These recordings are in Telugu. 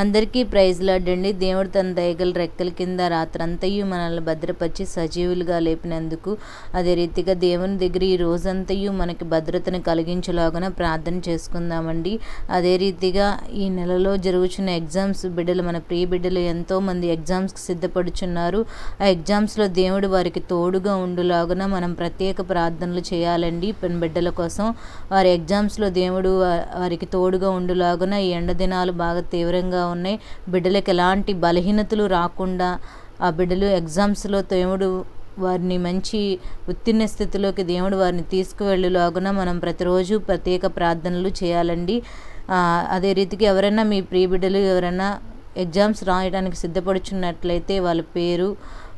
అందరికీ ప్రైజ్లాడండి. దేవుడు తన దయగల రెక్కల కింద రాత్రంతయు మనల్ని భద్రపరిచి సజీవులుగా లేపినందుకు అదే రీతిగా దేవుని దగ్గర ఈ రోజంతయు మనకి భద్రతను కలిగించేలాగా ప్రార్థన చేసుకుందామండి. అదే రీతిగా ఈ నెలలో జరుగుతున్న ఎగ్జామ్స్ బిడ్డలు మన ప్రియ బిడ్డలు ఎంతోమంది ఎగ్జామ్స్కి సిద్ధపడుచున్నారు. ఆ ఎగ్జామ్స్లో దేవుడు వారికి తోడుగా ఉండులాగున మనం ప్రత్యేక ప్రార్థనలు చేయాలండి. పెన్ బిడ్డల కోసం వారి ఎగ్జామ్స్లో దేవుడు వారికి తోడుగా ఉండులాగున ఈ ఎండ దినాలు బాగా తీవ్రంగా ఉన్నాయి. బిడ్డలకు ఎలాంటి బలహీనతలు రాకుండా ఆ బిడ్డలు ఎగ్జామ్స్లో దేవుడు వారిని మంచి ఉత్తీర్ణ స్థితిలోకి దేవుడు వారిని తీసుకువెళ్ళేలాగున మనం ప్రతిరోజు ప్రత్యేక ప్రార్థనలు చేయాలండి. అదే రీతికి ఎవరైనా మీ ప్రియ బిడ్డలు ఎవరైనా ఎగ్జామ్స్ రాయడానికి సిద్ధపడుచున్నట్లయితే వాళ్ళ పేరు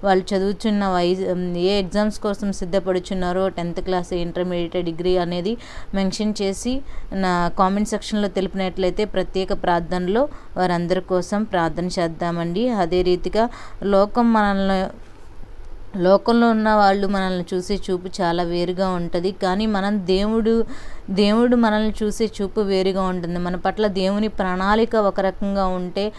వాళ్ళు చదువుతున్న వైజ్ ఏ ఎగ్జామ్స్ కోసం సిద్ధపడుచున్నారో టెన్త్ క్లాస్ ఇంటర్మీడియట్ డిగ్రీ అనేది మెన్షన్ చేసి నా కామెంట్ సెక్షన్లో తెలిపినట్లయితే ప్రత్యేక ప్రార్థనలో వారందరి కోసం ప్రార్థన చేద్దామండి. అదే రీతిగా లోకం మనల్ని లోకంలో ఉన్న వాళ్ళు మనల్ని చూసే చూపు చాలా వేరుగా ఉంటుంది. కానీ మనం దేవుడు దేవుడు మనల్ని చూసే చూపు వేరుగా ఉంటుంది. మన పట్ల దేవుని ప్రణాళిక ఒక రకంగా ఉంటే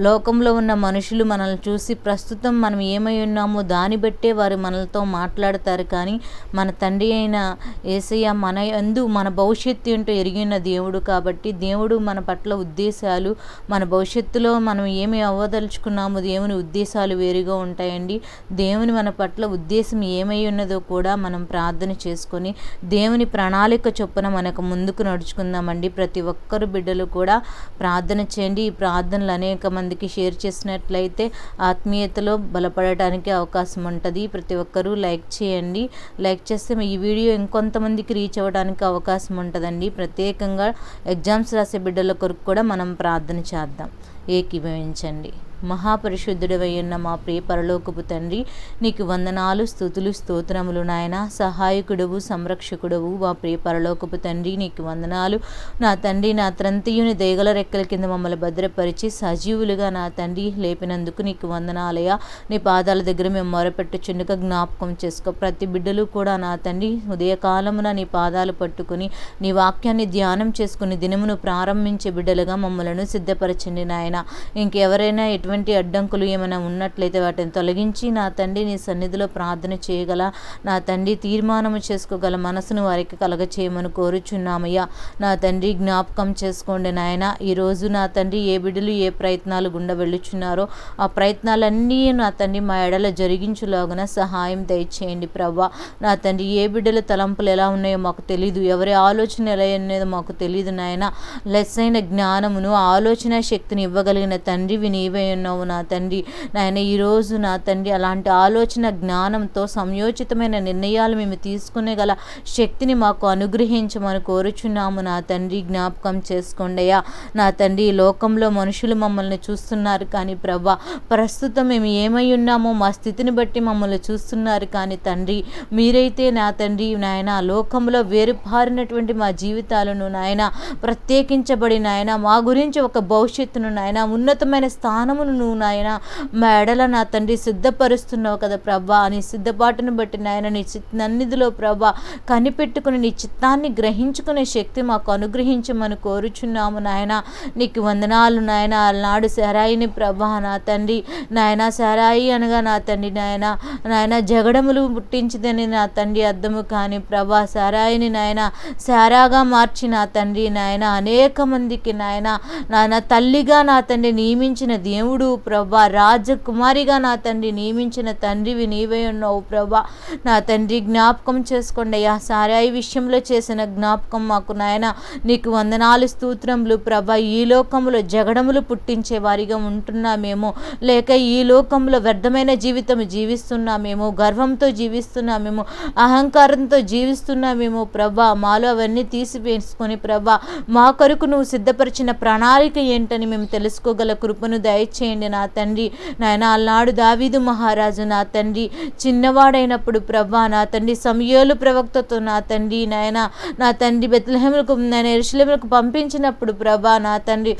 లోకంలో ఉన్న మనుషులు మనల్ని చూసి ప్రస్తుతం మనం ఏమై ఉన్నామో దాన్ని బట్టే వారు మనలతో మాట్లాడతారు. కానీ మన తండ్రి అయిన ఏసయ్య మన ఎందు మన భవిష్యత్తు ఏంటో ఎరిగిన దేవుడు కాబట్టి దేవుడు మన పట్ల ఉద్దేశాలు మన భవిష్యత్తులో మనం ఏమి అవ్వదలుచుకున్నామో దేవుని ఉద్దేశాలు వేరుగా ఉంటాయండి. దేవుని మన పట్ల ఉద్దేశం ఏమై ఉన్నదో కూడా మనం ప్రార్థన చేసుకొని దేవుని ప్రణాళిక చొప్పున మనకు ముందుకు నడుచుకుందామండి. ప్రతి ఒక్కరు బిడ్డలు కూడా ప్రార్థన చేయండి. ఈ ప్రార్థనలు అనేక మందికి షేర్ చేసినట్లయితే ఆత్మీయతలో బలపడటానికి అవకాశం ఉంటుంది. ప్రతి ఒక్కరూ లైక్ చేయండి. లైక్ చేస్తే ఈ వీడియో ఇంకొంతమందికి రీచ్ అవ్వడానికి అవకాశం ఉంటుందండి. ప్రత్యేకంగా ఎగ్జామ్స్ రాసే బిడ్డల కొరకు కూడా మనం ప్రార్థన చేద్దాం. ఏకీభవించండి. మహాపరిశుద్ధుడవై ఉన్న మా ప్రియ పరలోకపు తండ్రి నీకు వందనాలు స్థుతులు స్తోత్రములు నాయన. సహాయకుడవు సంరక్షకుడవు మా ప్రియ పరలోకపు తండ్రి నీకు వందనాలు. నా తండ్రి నా త్రంతియుని దేగల రెక్కల కింద మమ్మల్ని భద్రపరిచి సజీవులుగా నా తండ్రి లేపినందుకు నీకు వందనాలయ నీ పాదాల దగ్గర మేము మొరపెట్టుచుండగా జ్ఞాపకం చేసుకో. ప్రతి బిడ్డలు కూడా నా తండ్రి ఉదయకాలమున నీ పాదాలు పట్టుకుని నీ వాక్యాన్ని ధ్యానం చేసుకుని దినమును ప్రారంభించే బిడ్డలుగా మమ్మలను సిద్ధపరచండి నాయన. ఇంకెవరైనా ఎటువంటి అడ్డంకులు ఏమైనా ఉన్నట్లయితే వాటిని తొలగించి నా తండ్రి నీ సన్నిధిలో ప్రార్థన చేయగల నా తండ్రి తీర్మానము చేసుకోగల మనసును వారికి కలగచేయమని కోరుచున్నామయ్యా. నా తండ్రి జ్ఞాపకం చేసుకోండి నాయన. ఈరోజు నా తండ్రి ఏ బిడ్డలు ఏ ప్రయత్నాలు గుండా వెళ్ళుచున్నారో ఆ ప్రయత్నాలన్నీ నా తండ్రి మా ఎడల జరిగించులాగున సహాయం దయచేయండి ప్రభా నా తండ్రి ఏ బిడ్డల తలంపులు ఎలా ఉన్నాయో మాకు తెలియదు ఎవరి ఆలోచన ఎలా అనేది మాకు తెలియదు నాయన. లెస్ అయిన జ్ఞానమును ఆలోచన శక్తిని ఇవ్వగలిగిన తండ్రివి నీవే ఉన్నావు నా తండ్రి. నాయన ఈరోజు నా తండ్రి అలాంటి ఆలోచన జ్ఞానంతో సంయోచితమైన నిర్ణయాలు మేము తీసుకునే గల శక్తిని మాకు అనుగ్రహించమని కోరుచున్నాము నా తండ్రి. జ్ఞాపకం చేసుకోండియా నా తండ్రి ఈ లోకంలో మనుషులు మమ్మల్ని చూస్తున్నారు కానీ ప్రభా ప్రస్తుతం మేము ఏమై ఉన్నామో మా స్థితిని బట్టి మమ్మల్ని చూస్తున్నారు కానీ తండ్రి మీరైతే నా తండ్రి నాయన లోకంలో వేరుపారినటువంటి మా జీవితాలను నాయన ప్రత్యేకించబడి నాయన మా గురించి ఒక భవిష్యత్తును నాయన ఉన్నతమైన స్థానమును నువ్వు నాయన మెడల నా తండ్రి సిద్ధపరుస్తున్నావు కదా ప్రభా. నీ సిద్ధపాటును బట్టి నాయన నీ చిత్తన్నిధిలో ప్రభా కనిపెట్టుకుని నీ చిత్తాన్ని గ్రహించుకునే శక్తి మాకు అనుగ్రహించమని కోరుచున్నాము నాయన. నీకు వందనాలు నాయన. అలనాడు సరాయిని ప్రభా నా తండ్రి నాయన సరాయి అనగా నా తండ్రి నాయన. నాయన జగడములు పుట్టించదని నా తండ్రి అర్థము కానీ ప్రభా సారాయిని నాయన సారాగా మార్చి నా తండ్రి నాయన. అనేక మందికి నాయన నాయన తల్లిగా నా తండ్రి నియమించిన దేవుడు ప్రభా. రాజకుమారిగా నా తండ్రి నియమించిన తండ్రివి నీవే ఉన్నావు ప్రభా. నా తండ్రి జ్ఞాపకం చేసుకోండి అయ్యా. సారాయి విషయంలో చేసిన జ్ఞాపకం మాకు నాయన. నీకు వందనాలు స్తోత్రములు ప్రభా. ఈ లోకంలో జగడములు పుట్టించే వారిగా ఉంటున్నామేమో లేక ఈ లోకంలో వ్యర్థమైన జీవితం జీవిస్తున్నామేమో గర్వంతో జీవిస్తున్నామేమో అహంకారంతో జీవిస్తున్నామేమో ప్రభా. మాలో అవన్నీ తీసివేసుకొని ప్రభా. మా కొరకు నువ్వు సిద్ధపరిచిన ప్రణాళిక ఏంటని మేము తెలుసుకోగల కృపను దయచేయండి నా తండ్రి. నాయన ఆనాడు దావీదు మహారాజు నా తండ్రి. చిన్నవాడైనప్పుడు ప్రభా నా తండ్రి సమయోలు ప్రవక్తతో నా తండ్రి. నాయన నా తండ్రి బెత్లహేములకు నేను ఎరుషలేములకు పంపించినప్పుడు ప్రభా నా తండ్రి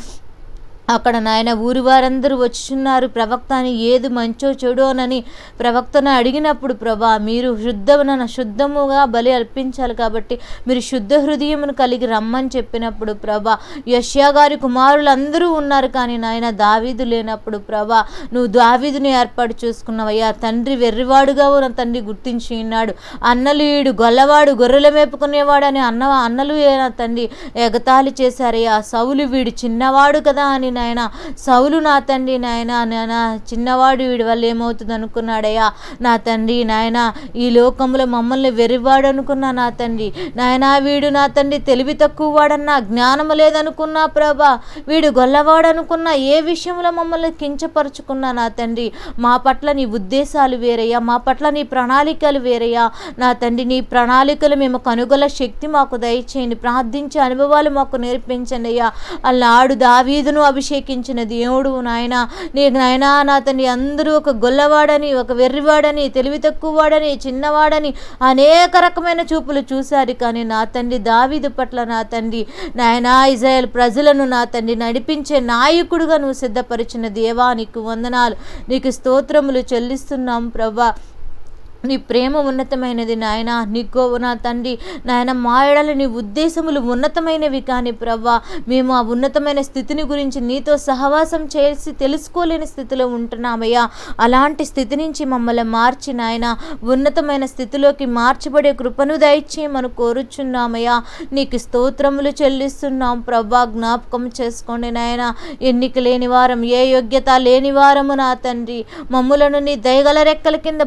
అక్కడ నాయన ఊరి వారందరూ వచ్చుచున్నారు. ప్రవక్త అని ఏది మంచో చెడోనని ప్రవక్తను అడిగినప్పుడు ప్రభా మీరు శుద్ధమున శుద్ధముగా బలి అర్పించాలి కాబట్టి మీరు శుద్ధ హృదయమును కలిగి రమ్మని చెప్పినప్పుడు ప్రభా యష్యా గారి కుమారులు అందరూ ఉన్నారు కానీ నాయన దావీదు లేనప్పుడు ప్రభా నువ్వు దావీదుని ఏర్పాటు చేసుకున్నావయ్యా. తండ్రి వెర్రివాడుగా ఉన్న తండ్రి గుర్తించి ఉన్నాడు. అన్నలు గొల్లవాడు గొర్రెల మేపుకునేవాడు అని అన్న అన్నలు ఏనా తండ్రి ఎగతాళి చేశారయ్యా. సౌలు వీడు చిన్నవాడు కదా అని నాయన సౌలు నా తండ్రి నాయన నాయన చిన్నవాడు వీడి వల్ల ఏమవుతుంది అనుకున్నాడయ్యా నా తండ్రి నాయన ఈ లోకంలో మమ్మల్ని వెర్రివాడు అనుకున్నా నా తండ్రి. నాయన వీడు నా తండ్రి తెలివి తక్కువ వాడన్నా జ్ఞానము లేదనుకున్నా ప్రభా వీడు గొల్లవాడు అనుకున్నా ఏ విషయంలో మమ్మల్ని కించపరుచుకున్నా నా తండ్రి? మా పట్ల నీ ఉద్దేశాలు వేరయ్యా మా పట్ల నీ ప్రణాళికలు వేరయ్యా. నా తండ్రి నీ ప్రణాళికలు మేము కనుగొల శక్తి మాకు దయచేయండి ప్రార్థించే అనుభవాలు మాకు నేర్పించండి అయ్యా. అల్లాడు దావీదును అభిషేకించిన దేవుడు నాయన. నీ నాయన నా తండ్రి అందరూ ఒక గొల్లవాడని ఒక వెర్రివాడని తెలివి తక్కువ వాడని చిన్నవాడని అనేక రకమైన చూపులు చూశారు. కానీ నా తండ్రి దావీదు పట్ల నా తండ్రి నాయన ఇజ్రాయెల్ ప్రజలను నా తండ్రి నడిపించే నాయకుడుగా నువ్వు సిద్ధపరిచిన దేవా నీకు వందనాలు. నీకు స్తోత్రములు చెల్లిస్తున్నాం ప్రభా. నీ ప్రేమ ఉన్నతమైనది నాయన. నీ నా తండ్రి. నాయన మా ఎడల నీ ఉద్దేశములు ఉన్నతమైనవి కానీ ప్రవ్వా మేము ఆ ఉన్నతమైన స్థితిని గురించి నీతో సహవాసం చేసి తెలుసుకోలేని స్థితిలో ఉంటున్నామయ్యా. అలాంటి స్థితి నుంచి మమ్మల్ని మార్చి నాయన ఉన్నతమైన స్థితిలోకి మార్చబడే కృపను దయచేయమని కోరుచున్నామయ్యా. నీకు స్తోత్రములు చెల్లిస్తున్నాం ప్రవ్వా. జ్ఞాపకం చేసుకోండి నాయన. ఎన్నిక లేని వారం ఏ యోగ్యత లేని వారము నా తండ్రి. మమ్ములను నీ దయగల రెక్కల కింద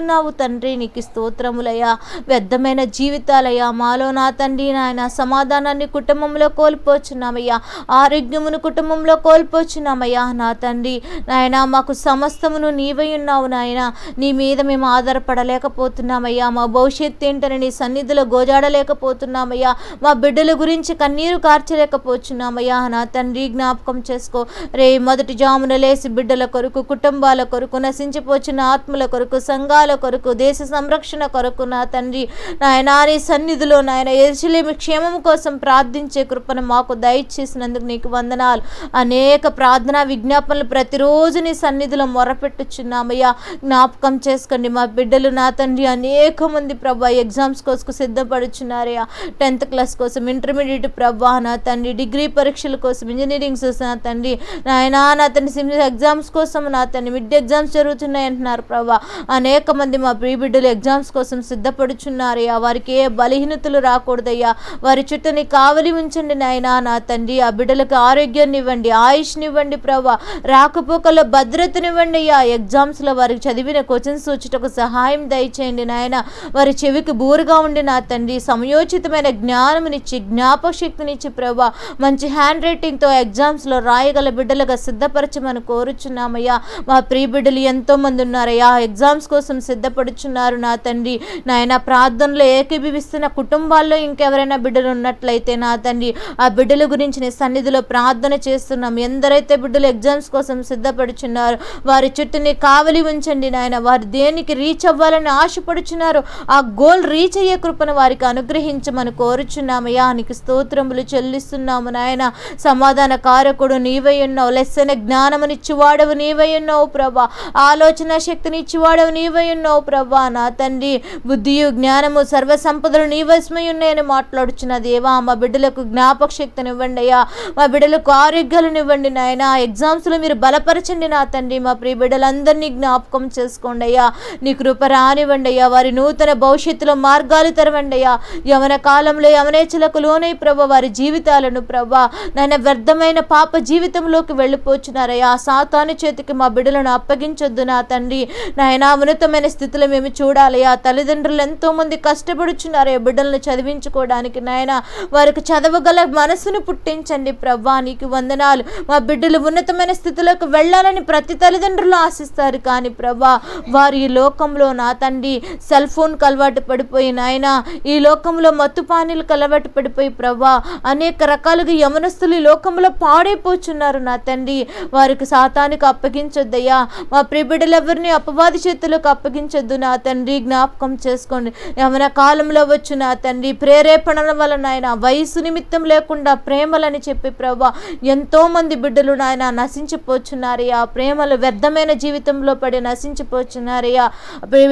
భద్రపరుస్తున్నావు తండ్రి నీకు స్తోత్రములయ్యా. వ్యర్థమైన జీవితాలయ్యా మాలో నా తండ్రి నాయన సమాధానాన్ని కుటుంబంలో కోల్పోచున్నామయ్యా. ఆరోగ్యమును కుటుంబంలో కోల్పోచున్నామయ్యా. నా తండ్రి నాయన మాకు సమస్తమును నీవై ఉన్నావు నాయన. నీ మీద మేము ఆధారపడలేకపోతున్నామయ్యా. మా భవిష్యత్తు ఏంటని నీ సన్నిధిలో గోజాడలేకపోతున్నామయ్యా. మా బిడ్డల గురించి కన్నీరు కార్చలేకపోతున్నామయ్యా నా తండ్రి జ్ఞాపకం చేసుకో. రే మొదటి జామున లేసి బిడ్డల కొరకు కుటుంబాల కొరకు నశించిపోచిన ఆత్మల కొరకు సంఘాల కొరకు దేశ సంరక్షణ కొరకు నా తండ్రి నాయన నీ సన్నిధిలో నాయన ఎరుసలేమి క్షేమం కోసం ప్రార్థించే కృపను మాకు దయచేసినందుకు నీకు వందనాలు. అనేక ప్రార్థనా విజ్ఞాపనలు ప్రతిరోజు నీ సన్నిధిలో మొరపెట్టుచున్నామయ్యా. జ్ఞాపకం చేసుకోండి మా బిడ్డలు నా తండ్రి అనేక మంది ప్రభా ఎగ్జామ్స్ కోసం సిద్ధపడుచున్నారయ్యా. టెన్త్ క్లాస్ కోసం ఇంటర్మీడియట్ ప్రభా నా తండ్రి డిగ్రీ పరీక్షల కోసం ఇంజనీరింగ్ నా తండ్రి నాయన నా తండ్రి ఎగ్జామ్స్ కోసం నా తండ్రి మిడ్ ఎగ్జామ్స్ జరుగుతున్నాయి అంటున్నారు ప్రభా. అనేక మంది మా ప్రీ బిడ్డలు ఎగ్జామ్స్ కోసం సిద్ధపడుచున్నారయ్యా వారికి ఏ బలహీనతలు రాకూడదయ్యా. వారి చుట్టూని కావలి ఉంచండి నాయనా. నా తండ్రి ఆ బిడ్డలకు ఆరోగ్యాన్ని ఇవ్వండి ఆయుష్నివ్వండి ప్రభా. రాకపోకల భద్రతనివ్వండి అయ్యా ఎగ్జామ్స్లో వారికి చదివిన క్వశ్చన్స్ సూచిటకు సహాయం దయచేయండి నాయన. వారి చెవికి బూరుగా ఉండి నా తండ్రి సమయోచితమైన జ్ఞానమునిచ్చి జ్ఞాపక శక్తినిచ్చి ప్రభా మంచి హ్యాండ్ రైటింగ్తో ఎగ్జామ్స్లో రాయగల బిడ్డలుగా సిద్ధపరచమని కోరుచున్నామయ్యా. మా ప్రియ బిడ్డలు ఎంతోమంది ఉన్నారయ్యా. ఎగ్జామ్స్ కోసం సిద్ధపడుచున్నారు నా తండ్రి. నాయన ప్రార్థనలో ఏకీభవిస్తున్న కుటుంబాల్లో ఇంకెవరైనా బిడ్డలు ఉన్నట్లయితే నా తండ్రి ఆ బిడ్డల గురించి నీ సన్నిధిలో ప్రార్థన చేస్తున్నాం. ఎందరైతే బిడ్డలు ఎగ్జామ్స్ కోసం సిద్ధపడుచున్నారు వారి చుట్టూని కావలి ఉంచండి నాయన. వారు దేనికి రీచ్ అవ్వాలని ఆశపడుచున్నారు ఆ గోల్ రీచ్ అయ్యే కృపను వారికి అనుగ్రహించమని కోరుచున్నామయ్యా. నీకు స్తోత్రములు చెల్లిస్తున్నాము నాయన. సమాధాన కారకుడు నీవై ఉన్నావు. లెస్సన జ్ఞానమునిచ్చువాడవు నీవై ఉన్నావు ప్రభా. ఆలోచన శక్తినిచ్చువాడవు నీవై ఉన్నావు ప్రభా నా తండ్రి. బుద్ధియు జ్ఞానము సర్వ సంపదలు నీ వశమై ఉన్నాయని మాట్లాడుచున్న దేవా మా బిడ్డలకు జ్ఞాపక శక్తినివ్వండి అయ్యా. మా బిడ్డలకు ఆరోగ్యాలనివ్వండి నాయన. ఎగ్జామ్స్లో మీరు బలపరచండి నా తండ్రి. మా ప్రియ బిడ్డలందరినీ జ్ఞాపకం చేసుకోండి అయ్యా. నీ కృప రానివ్వండి అయ్యా. వారి నూతన భవిష్యత్తులో మార్గాలు తెరవండి అయ్యా. యవన కాలంలో యవనేచ్ఛలకు లోనై ప్రభ వారి జీవితాలను ప్రభా నాయన వ్యర్థమైన పాప జీవితంలోకి వెళ్ళిపోచున్నారయ్యా. సాతాను చేతికి మా బిడ్డలను అప్పగించొద్దు నా తండ్రి. నాయన ఉన్నతమైన స్థితిలో మేము చూడాలి? ఆ తల్లిదండ్రులు ఎంతోమంది కష్టపడుచున్నారు. ఆ బిడ్డలను చదివించుకోవడానికి నాయన వారికి చదవగల మనసును పుట్టించండి. ప్రభా నీకు వందనాలు. మా బిడ్డలు ఉన్నతమైన స్థితిలోకి వెళ్ళాలని ప్రతి తల్లిదండ్రులు ఆశిస్తారు. కానీ ప్రభా వారు ఈ లోకంలో నా తండ్రి సెల్ ఫోన్కి అలవాటు పడిపోయి నాయన ఈ లోకంలో మత్తుపానీలకు అలవాటు పడిపోయి ప్రభా అనేక రకాలుగా యమనస్తులు ఈ లోకంలో పాడైపోచున్నారు నా తండ్రి వారికి సాతానికి అప్పగించొద్దయ్యా. మా ప్రిబిడ్డలెవరిని అపవాది చేతులకు అప్పగించ గ్రహించొద్దు నా తండ్రి జ్ఞాపకం చేసుకోండి. యవన కాలంలో వచ్చు నా తండ్రి ప్రేరేపణల వలన ఆయన వయసు నిమిత్తం లేకుండా ప్రేమలని చెప్పి ప్రభా ఎంతో మంది బిడ్డలు నాయన నశించిపోచున్నారయ్యా. ప్రేమలు వ్యర్థమైన జీవితంలో పడి నశించిపోచున్నారయ్యా.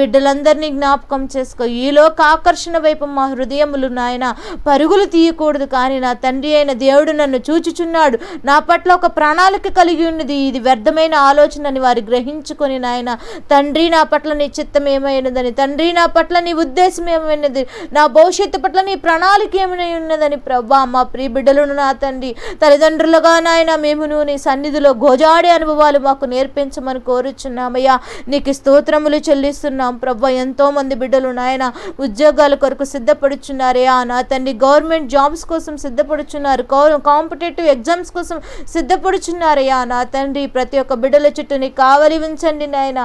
బిడ్డలందరినీ జ్ఞాపకం చేసుకో. ఈలోక ఆకర్షణ వైపు మా హృదయములు నాయన పరుగులు తీయకూడదు కానీ నా తండ్రి అయిన దేవుడు నన్ను చూచుచున్నాడు. నా పట్ల ఒక ప్రణాళిక కలిగి ఉన్నది. ఇది వ్యర్థమైన ఆలోచనని వారు గ్రహించుకొని నాయన తండ్రి నా పట్ల నీ చిత్తం ఏమైనదని. తండ్రి నా పట్ల నీ ఉద్దేశం ఏమైనది? నా భవిష్యత్తు పట్ల నీ ప్రణాళిక ఏమై ఉన్నదని ప్రభా మా ప్రియ బిడ్డలను నా తండ్రి. తల్లిదండ్రులుగా నాయన మేమును నీ సన్నిధిలో గోజాడే అనుభవాలు మాకు నేర్పించమని కోరుచున్నామయ్యా. నీకు స్తోత్రములు చెల్లిస్తున్నాం ప్రభా ఎంతో మంది బిడ్డలు నాయన ఉద్యోగాల కొరకు సిద్ధపడుచున్నారయ్యా నా తండ్రి గవర్నమెంట్ జాబ్స్ కోసం సిద్ధపడుచున్నారు. కాంపిటేటివ్ ఎగ్జామ్స్ కోసం సిద్ధపడుచున్నారయ్యా నా తండ్రి ప్రతి ఒక్క బిడ్డల చుట్టూ నీ కావలి ఉంచండి నాయన.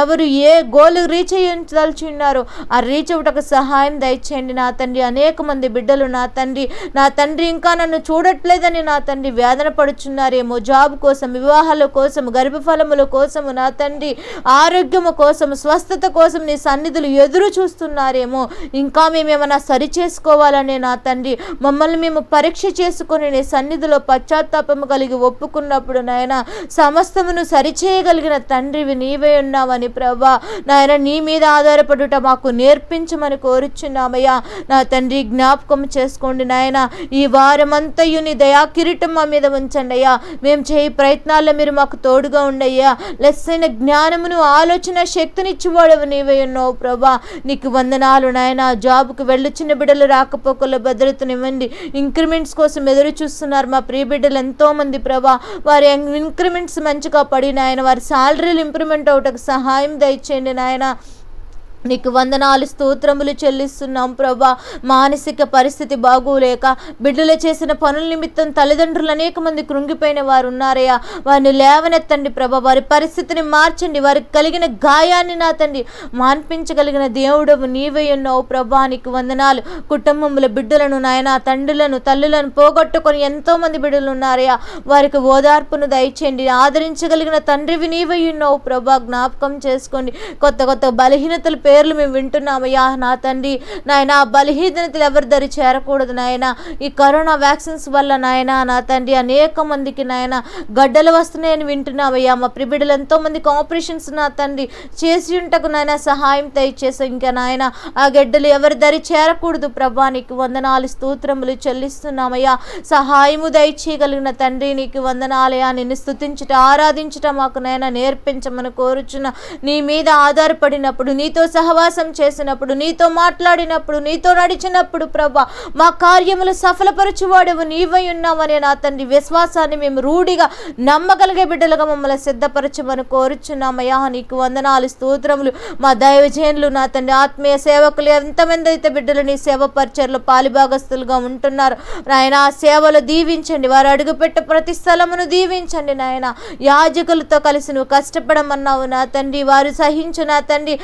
ఎవరు ఏ గోల్ రీచ్ అయ్యించాల్చున్నారో ఆ రీచ్ అవ్వటకు సహాయం దయచేయండి నా తండ్రి. అనేక మంది బిడ్డలు నా తండ్రి. నా తండ్రి ఇంకా నన్ను చూడట్లేదని నా తండ్రి వేదన పడుచున్నారేమో. జాబ్ కోసం వివాహాల కోసం గర్భఫలముల కోసము నా తండ్రి. ఆరోగ్యము కోసం స్వస్థత కోసం నీ సన్నిధులు ఎదురు చూస్తున్నారేమో. ఇంకా మేమేమైనా సరి చేసుకోవాలనే నా తండ్రి. మమ్మల్ని మేము పరీక్ష చేసుకొని నీ సన్నిధిలో పశ్చాత్తాపము కలిగి ఒప్పుకున్నప్పుడు నాయన సమస్తమును సరిచేయగలిగిన తండ్రివి నీవే ఉన్నావని ప్రభా. నాయన నీ మీద ఆధారపడుట మాకు నేర్పించమని కోరుచున్నామయ్యా. నా తండ్రి జ్ఞాపకం చేసుకోండి నాయన. ఈ వారమంతయు నీ దయా కిరీటం మా మీద ఉంచండి అయ్యా మేము చేయి ప్రయత్నాల్లో మీరు మాకు తోడుగా ఉండయ్యా. లెస్సైన జ్ఞానమును ఆలోచన శక్తినిచ్చేవాడవు నీవే ఉన్నావు ప్రభా. నీకు వందనాలు నాయన. జాబ్కు వెళ్ళొచ్చిన బిడ్డలు రాకపోకల భద్రతనివ్వండి ఇంక్రిమెంట్స్ కోసం ఎదురు చూస్తున్నారు మా ప్రియ బిడ్డలు ఎంతో మంది ప్రభా. వారి ఇంక్రిమెంట్స్ మంచిగా పడినాయన వారి శాలరీలు ఇంప్రూవ్మెంట్ అవటకు సహాయం దయచేయండి నాయన. 来了。నీకు వందనాలు స్తోత్రములు చెల్లిస్తున్నాం ప్రభా. మానసిక పరిస్థితి బాగోలేక బిడ్డలు చేసిన పనుల నిమిత్తం తల్లిదండ్రులు అనేక మంది కృంగిపోయిన వారు ఉన్నారయ్యా వారిని లేవనెత్తండి ప్రభా. వారి పరిస్థితిని మార్చండి. వారికి కలిగిన గాయాన్ని నా తండ్రి మాన్పించగలిగిన దేవుడవు నీవే ఉన్నావు ప్రభా. నీకు వందనాలు. కుటుంబముల బిడ్డలను నాయన తండ్రులను తల్లులను పోగొట్టుకొని ఎంతో మంది బిడ్డలు ఉన్నారయ్యా. వారికి ఓదార్పును దయచేయండి. ఆదరించగలిగిన తండ్రివి నీవై ఉన్నావు ప్రభా. జ్ఞాపకం చేసుకోండి. కొత్త కొత్త బలహీనతలు పేర్లు మేము వింటున్నామయ్యా. నా తండ్రి నాయన బలహీనతలు ఎవరి దరి చేరకూడదు నాయన. ఈ కరోనా వ్యాక్సిన్స్ వల్ల నాయన నా తండ్రి అనేక మందికి నాయన గడ్డలు వస్తున్నాయని వింటున్నామయ్యా. మా ప్రిబిడలు ఎంతో మందికి ఆపరేషన్స్ నా తండ్రి చేసి ఉంటకు నాయన సహాయం దయచేసి ఇంకా నాయన ఆ గడ్డలు ఎవరి దరి చేరకూడదు ప్రభా. నీకు వందనాలు స్తోత్రములు చెల్లిస్తున్నామయ్యా. సహాయము దయచేయగలిగిన తండ్రి నీకు వందనాలయా నిన్ను స్థుతించుట ఆరాధించుట మాకు నాయన నేర్పించమని కోరుచున్న నీ మీద ఆధారపడినప్పుడు నీతో సహవాసం చేసినప్పుడు నీతో మాట్లాడినప్పుడు నీతో నడిచినప్పుడు ప్రభా మా కార్యములు సఫలపరచువాడవు నీవై ఉన్నావని నా తండ్రి విశ్వాసాన్ని మేము రూఢిగా నమ్మగలిగే బిడ్డలుగా మమ్మల్ని సిద్ధపరచమని కోరుచున్నామయ్యా. నీకు వందనాలు స్తోత్రములు. మా దైవజనులు నా తండ్రి ఆత్మీయ సేవకులు ఎంతమంది అయితే బిడ్డలు నీ సేవ పరిచయలో పాలిభాగస్తులుగా ఉంటున్నారు నాయన ఆ సేవలు దీవించండి. వారు అడుగుపెట్టే ప్రతి స్థలమును దీవించండి నాయన. యాజకులతో కలిసి నువ్వు కష్టపడమన్నావు నా తండ్రి. వారు సహించు నా తండ్రి.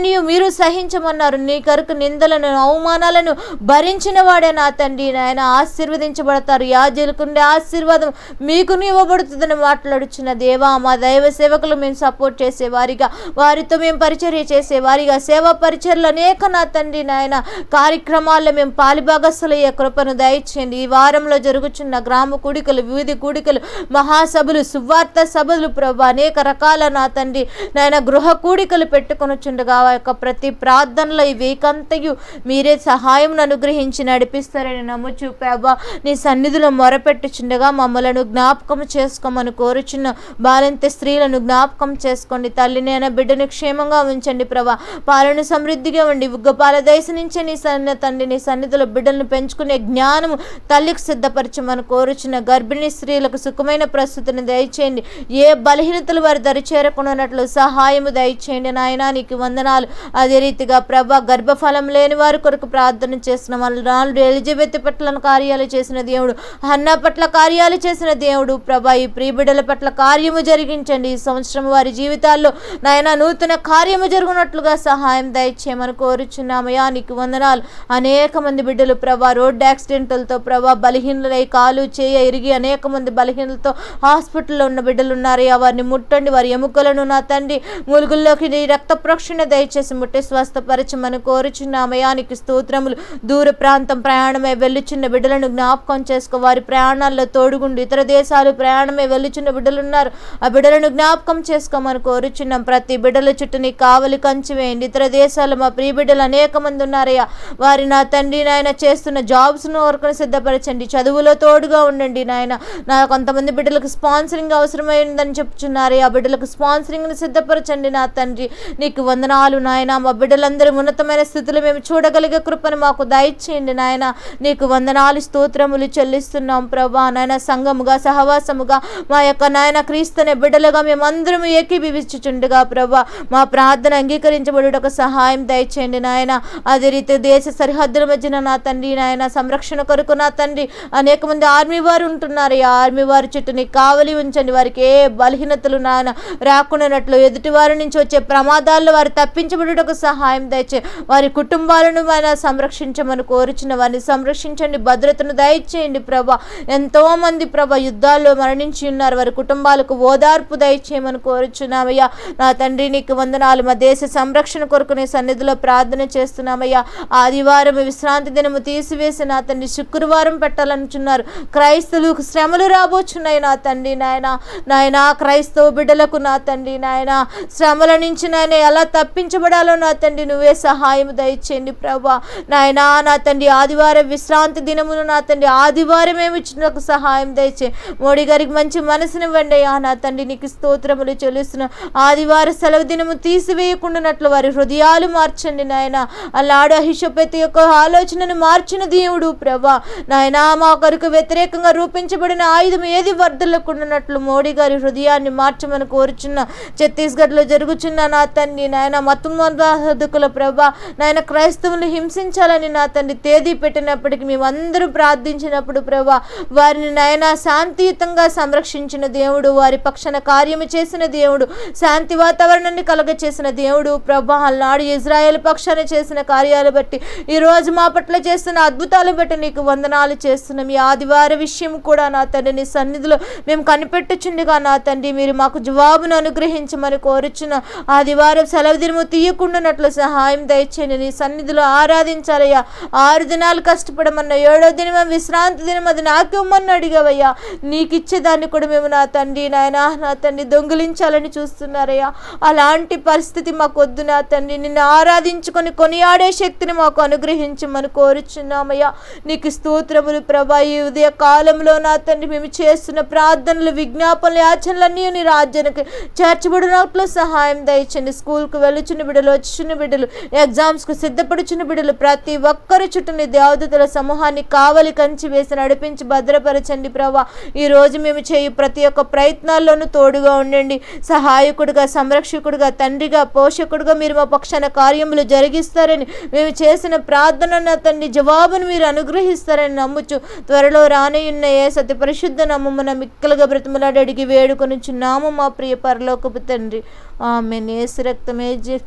బాధలన్నీ మీరు సహించమన్నారు. నీ కొరకు నిందలను అవమానాలను భరించిన వాడే నా తండ్రి. నాయన ఆశీర్వదించబడతారు. యాజకులుకుండే ఆశీర్వాదం మీకు ఇవ్వబడుతుందని మాట్లాడుచున్న దేవా మా దైవ సేవకులు మేము సపోర్ట్ చేసే వారిగా వారితో మేము పరిచర్య చేసే వారిగా సేవా పరిచర్లు అనేక నా తండ్రి. నాయన కార్యక్రమాల్లో మేము పాలిభాగస్తులయ్యే కృపను దయచేయండి. ఈ వారంలో జరుగుచున్న గ్రామ కూడికలు వివిధ కూడికలు మహాసభలు సువార్త సభలు ప్రభు అనేక రకాల నా తండ్రి. నాయన గృహ కూడికలు పెట్టుకొని చుండగా యొక్క ప్రతి ప్రార్థనలో ఈ వీకంతయు మీరే సహాయం అనుగ్రహించి నడిపిస్తారని నమ్ముచు ప్రభా నీ సన్నిధిలో మొరపెట్టుచుండగా మమ్మలను జ్ఞాపకం చేసుకోమని కోరుచున్న బాలింత స్త్రీలను జ్ఞాపకం చేసుకోండి. తల్లిని అయిన బిడ్డను క్షేమంగా ఉంచండి ప్రభా. పాలన సమృద్ధిగా ఉండి ఉగ్గపాల దేశ నుంచే నీ సన్న తండ్రి నీ సన్నిధిలో బిడ్డలను పెంచుకునే జ్ఞానము తల్లికి సిద్ధపరచమని కోరుచున్న గర్భిణీ స్త్రీలకు సుఖమైన ప్రస్తుతిని దయచేయండి. ఏ బలహీనతలు వారి దరి ఉన్నట్లు సహాయము దయచేయండి. నాయన నీకు వందనాలు వందనాలు అదే రీతిగా ప్రభా గర్భఫలం లేని వారి కొరకు ప్రార్థన చేసిన నాలుగు ఎలిజబెత్ పట్ల కార్యాలు చేసిన దేవుడు అన్న పట్ల కార్యాలు చేసిన దేవుడు. ప్రభా ఈ ప్రీబిడల పట్ల కార్యము జరిగించండి. ఈ సంవత్సరం వారి జీవితాల్లో నాయన నూతన కార్యము జరుగునట్లుగా సహాయం దయచేయమని కోరుచున్నామయ్యా నీకు వందనాలు. అనేక మంది బిడ్డలు ప్రభా రోడ్ యాక్సిడెంట్లతో ప్రభా బలహీనలై కాలు చేయ ఇరిగి అనేక మంది బలహీనలతో హాస్పిటల్లో ఉన్న బిడ్డలు ఉన్నారయ్యా వారిని ముట్టండి. వారి ఎముకలను నా తండ్రి ములుగుల్లోకి రక్త ప్రోక్షణ దయచేసి ముట్టి స్వస్థపరచమని కోరుచున్నామయ్యా. నీకు స్తోత్రములు. దూర ప్రాంతం ప్రయాణమే వెళ్ళుచున్న బిడ్డలను జ్ఞాపకం చేసుకో. వారి ప్రయాణాల్లో తోడుగుండి. ఇతర దేశాలు ప్రయాణమే వెళ్ళుచున్న బిడ్డలు ఉన్నారు ఆ బిడ్డలను జ్ఞాపకం చేసుకోమని కోరుచున్నాం. ప్రతి బిడ్డల చుట్టూ నీ కావలి కంచి వేయండి. ఇతర దేశాలు మా ప్రియ బిడ్డలు అనేక మంది ఉన్నారయ్యా. వారి నా తండ్రి నాయన చేస్తున్న జాబ్స్ను వరకు సిద్ధపరచండి. చదువులో తోడుగా ఉండండి నాయన. నా కొంతమంది బిడ్డలకు స్పాన్సరింగ్ అవసరమైందని చెప్తున్నారు ఆ బిడ్డలకు స్పాన్సరింగ్ని సిద్ధపరచండి నా తండ్రి. నీకు వందనాలు నాయన మా బిడ్డలందరూ ఉన్నతమైన స్థితిలో మేము చూడగలిగే కృపను మాకు దయచేయండి నాయన. నీకు వందనాలు స్తోత్రములు చెల్లిస్తున్నాం ప్రభా. నాయన సంఘముగా సహవాసముగా మా యొక్క నాయన క్రీస్తునే బిడ్డలుగా మేమందరం ఏకీభవించుచుండగా ప్రభా. మా ప్రార్థన అంగీకరించబడుటకు సహాయం దయచేయండి నాయన. అదే రీతి దేశ సరిహద్దుల మధ్యన నా తండ్రి నాయన సంరక్షణ కొరకు నా తండ్రి. అనేక మంది ఆర్మీ వారు ఉంటున్నారు. ఈ ఆర్మీ వారి చుట్టూ కావలి ఉంచండి. వారికి ఏ బలహీనతలు నాయన రాకుండానట్లు ఎదుటి వారి నుంచి వచ్చే ప్రమాదాల్లో వారు తప్పి తప్పించబడుటకు సహాయం దయచే వారి కుటుంబాలను మన సంరక్షించమని కోరుచున్న వారిని సంరక్షించండి భద్రతను దయచేయండి ప్రభా. ఎంతో మంది ప్రభ యుద్ధాల్లో మరణించి ఉన్నారు. వారి కుటుంబాలకు ఓదార్పు దయచేయమని కోరుచున్నామయ్యా. నా తండ్రి నీకు వందనాలు. మా దేశ సంరక్షణ కొరకు నీ సన్నిధిలో ప్రార్థన చేస్తున్నామయ్యా. ఆదివారం విశ్రాంతి దినము తీసివేసి నా తండ్రి శుక్రవారం పెట్టాలనుచున్నారు. క్రైస్తవులకు శ్రమలు రాబోచున్నాయి నా తండ్రి నాయన. నాయన క్రైస్తవ బిడ్డలకు నా తండ్రి నాయన. శ్రమల నుంచి నాయన ఎలా తప్పించబడాలో నా తండ్రి నువ్వే సహాయం దయచేయండి ప్రభా. నాయన నా తండ్రి ఆదివారం విశ్రాంతి దినమును నా తండ్రి ఆదివారం ఏమి ఇచ్చినకు సహాయం దయచే మోడీ గారికి మంచి మనసునివ్వండి అయ్యా. నా తండ్రి నీకు స్తోత్రములు చెల్లిస్తున్న ఆదివారం సెలవు దినము తీసివేయకుండానట్లు వారి హృదయాలు మార్చండి నాయన. అలాడు అహిషపతి యొక్క ఆలోచనను మార్చిన దేవుడు ప్రభా. నాయన మా కొరకు వ్యతిరేకంగా రూపించబడిన ఆయుధం ఏది వర్ధలకుండానట్లు మోడీ గారి హృదయాన్ని మార్చమని కోరుచున్న ఛత్తీస్గఢ్లో జరుగుచున్న నా తండ్రి నాయన ఆత్మబాధకుల ప్రభా. నాయన క్రైస్తవులు హింసించాలని నా తండ్రి తేదీ పెట్టినప్పటికీ మేమందరూ ప్రార్థించినప్పుడు ప్రభా వారిని నాయన శాంతియుతంగా సంరక్షించిన దేవుడు వారి పక్షాన కార్యము చేసిన దేవుడు శాంతి వాతావరణాన్ని కలగ చేసిన దేవుడు ప్రభా అల్నాడు ఇజ్రాయెల్ పక్షాన చేసిన కార్యాలు బట్టి ఈరోజు మా పట్ల చేస్తున్న అద్భుతాలు బట్టి నీకు వందనాలు చేస్తున్నాం. ఈ ఆదివార విషయం కూడా నా తండ్రి నీ సన్నిధిలో మేము కనిపెట్టుచుండగా నా తండ్రి మీరు మాకు జవాబును అనుగ్రహించమని కోరుచున్న ఆదివారం సెలవు దినము తీయకుండానట్లు సహాయం దయచేయండి నీ సన్నిధిలో ఆరాధించాలయ్యా. ఆరు దినాలు కష్టపడమన్న ఏడో దినమే విశ్రాంతి దినం అది నాకు ఇవ్వమని అడిగావయ్యా. నీకు ఇచ్చేదాన్ని కూడా మేము నా తండ్రి నాయన నా తండ్రి దొంగిలించాలని చూస్తున్నారయ్యా. అలాంటి పరిస్థితి మాకు వద్దు నా తండ్రి. నిన్ను ఆరాధించుకొని కొనియాడే శక్తిని మాకు అనుగ్రహించమని కోరుచున్నామయ్యా. నీకు స్తోత్రములు ప్రభా. ఈ ఉదయ కాలంలో నా తండ్రి మేము చేస్తున్న ప్రార్థనలు విజ్ఞాపనలు యాచనలన్నీ నీ రాజ్యానికి చేర్చబడినట్లు సహాయం దయచండి స్కూల్కు వెళ్ళుచున్న బిడ్డలు వచ్చిన బిడ్డలు ఎగ్జామ్స్కు సిద్ధపడుచున్న బిడ్డలు ప్రతి ఒక్కరి చుట్టూ నీ దేవదతుల సమూహాన్ని కావలి కంచి వేసి నడిపించి భద్రపరచండి ప్రభా. ఈ రోజు మేము చేయు ప్రతి ఒక్క ప్రయత్నాల్లోనూ తోడుగా ఉండండి. సహాయకుడిగా సంరక్షకుడిగా తండ్రిగా పోషకుడిగా మీరు మా పక్షాన కార్యములు జరిగిస్తారని మేము చేసిన ప్రార్థన తండ్రి జవాబును మీరు అనుగ్రహిస్తారని నమ్ముచు త్వరలో రానియున్న ఏ సతి పరిశుద్ధ నమ్మమున మిక్కలుగా బ్రతిమలాడి అడిగి వేడుకొనుచున్నాము మా ప్రియ పరలోకపు తండ్రి. ఆమె నేసు రక్తమే జీ-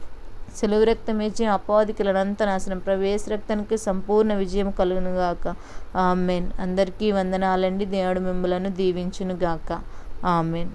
సెలవు రక్తమేచి అపాధికులనంత నాశనం. ప్రవేశ రక్తానికి సంపూర్ణ విజయం కలుగును గాక ఆమెన్. అందరికీ వందనాలండి. దేవుడు మిమ్మలను దీవించును గాక ఆమెన్.